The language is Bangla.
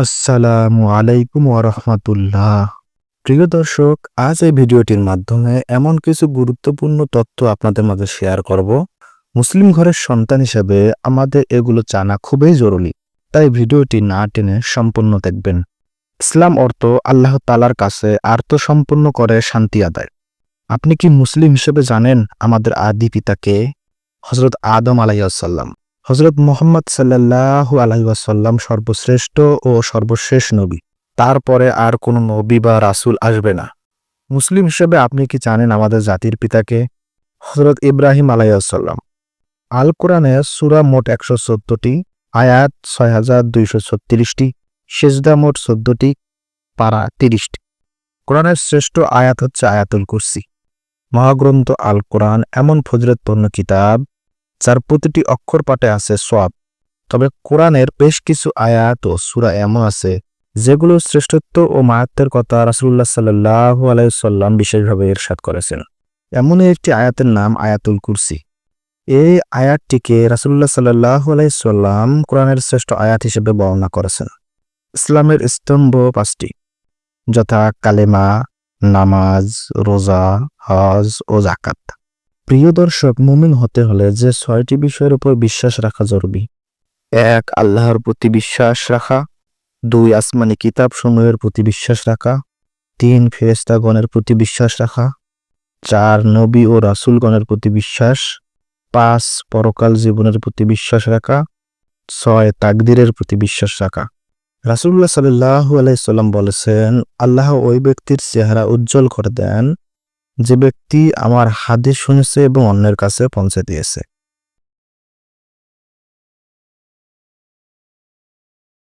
আসসালামু আলাইকুম ওরহমতুল্লাহ প্রিয় দর্শক, আজ এই ভিডিওটির মাধ্যমে এমন কিছু গুরুত্বপূর্ণ তথ্য আপনাদের মাঝে শেয়ার করব। মুসলিম ঘরের সন্তান হিসেবে আমাদের এগুলো জানা খুবই জরুরি, তাই ভিডিওটি না টেনে সম্পূর্ণ দেখবেন। ইসলাম অর্থ আল্লাহ তালার কাছে আর্ত সম্পূর্ণ করে শান্তি আদায়। আপনি কি মুসলিম হিসেবে জানেন আমাদের আদি পিতাকে? হজরত আদম আলাইসাল্লাম হজরত মোহাম্মদ সাল্লাহ আলাইসাল্লাম সর্বশ্রেষ্ঠ ও সর্বশেষ নবী। তারপরে আর কোনো নবী বা রাসূল আসবে না। মুসলিম হিসেবে আপনি কি জানেন আমাদের জাতির পিতাকে? হজরত ইব্রাহিম আলাইসাল্লাম আল কোরআনে সুরা মোট একশো চোদ্দটি আয়াত ছয় হাজার দুইশো ছত্রিশটি, সেজদা মোট চোদ্দটি, পারা তিরিশটি। কোরআনের শ্রেষ্ঠ আয়াত হচ্ছে আয়াতুল কুরসি। মহাগ্রন্থ আল কোরআন এমন ফজরতপূর্ণ কিতাব যার প্রতিটি অক্ষর পাঠে আছে সব তবে কোরআনের বেশ কিছু আয়াত ও সুরা এমন আছে, যেগুলো শ্রেষ্ঠত্ব ও মায়াত্মের কথা রাসুল্লাহ সাল্লাহ আলাইসাল্লাম বিশেষভাবে ইরশাদ করেছেন। এমনই একটি আয়াতের নাম আয়াতুল কুরসি। এই আয়াতটিকে রাসুল্লাহ সাল্লাহ আলাইসাল্লাম কোরআনের শ্রেষ্ঠ আয়াত হিসেবে বর্ণনা করেছেন। ইসলামের স্তম্ভ পাঁচটি, যথা কালেমা, নামাজ, রোজা, হজ ও জাকাত প্রিয় দর্শক, মুমিন হতে হলে যে ছয়টি বিষয়ের উপর বিশ্বাস রাখা জরুরি। এক, আল্লাহর প্রতি বিশ্বাস রাখা। দুই, আসমানি কিতাব সমূহের প্রতি বিশ্বাস রাখা। তিন ফেরেস্তাগণের প্রতি বিশ্বাস রাখা। চার, নবী ও রাসুলগণের প্রতি বিশ্বাস। পাঁচ, পরকাল জীবনের প্রতি বিশ্বাস রাখা। ছয়, তাকদিরের প্রতি বিশ্বাস রাখা। রাসুল্লাহ সাল্লাহু আলাইসাল্লাম বলেছেন, আল্লাহ ওই ব্যক্তির চেহারা উজ্জ্বল করে দেন। যে ব্যক্তি আমার হাদিস শুনেছে এবং অন্যের কাছে পৌঁছে দিয়েছে।